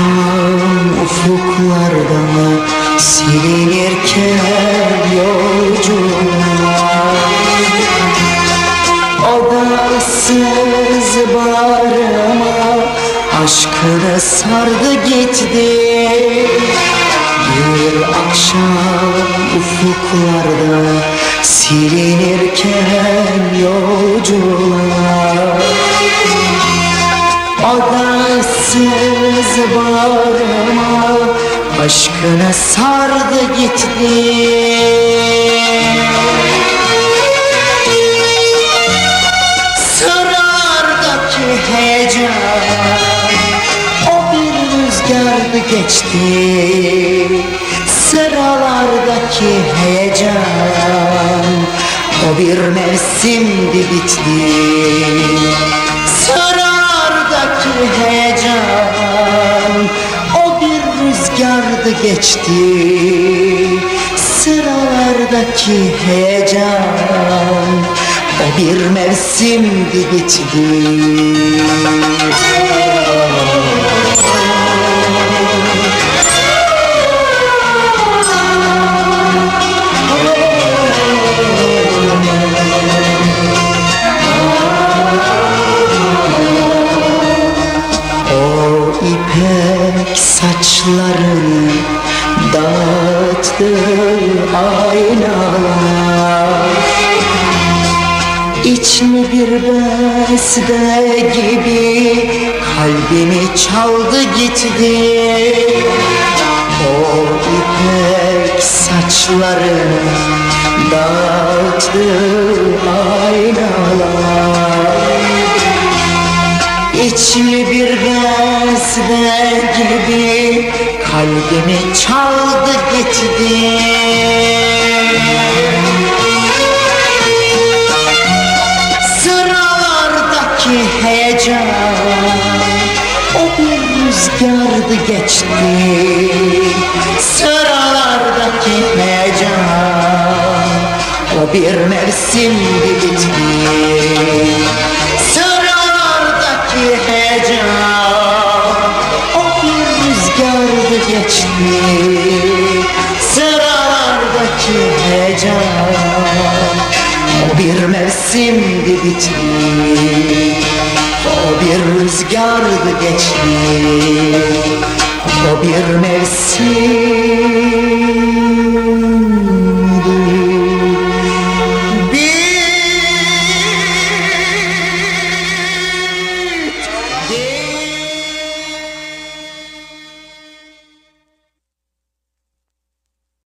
akşam ufuklarda silinirken yolcular Odasız bağrıma aşkını sardı gitti. Bir akşam ufuklarda silinirken yolcular aşkına sardı gitti. Sıralardaki heyecan O bir rüzgardı geçti. Sıralardaki heyecan O bir mevsimdi bitti. Sıralardaki geçti. Sıralardaki heyecan O bir mevsimdi bitti O ipek saçlarını dağıttı aynalar. İçli bir beste gibi kalbimi çaldı gitti. O ipek saçlarını dağıttı aynalar. İçli bir beste gibi kalbimi çaldı gitti Sıralardaki heyecan O bir rüzgardı geçti. Sıralardaki heyecan O bir mevsimdi bitti Sıralardaki geçti Sıralardaki heyecan. O bir mevsimdi bitti O bir rüzgardı geçti O bir mevsim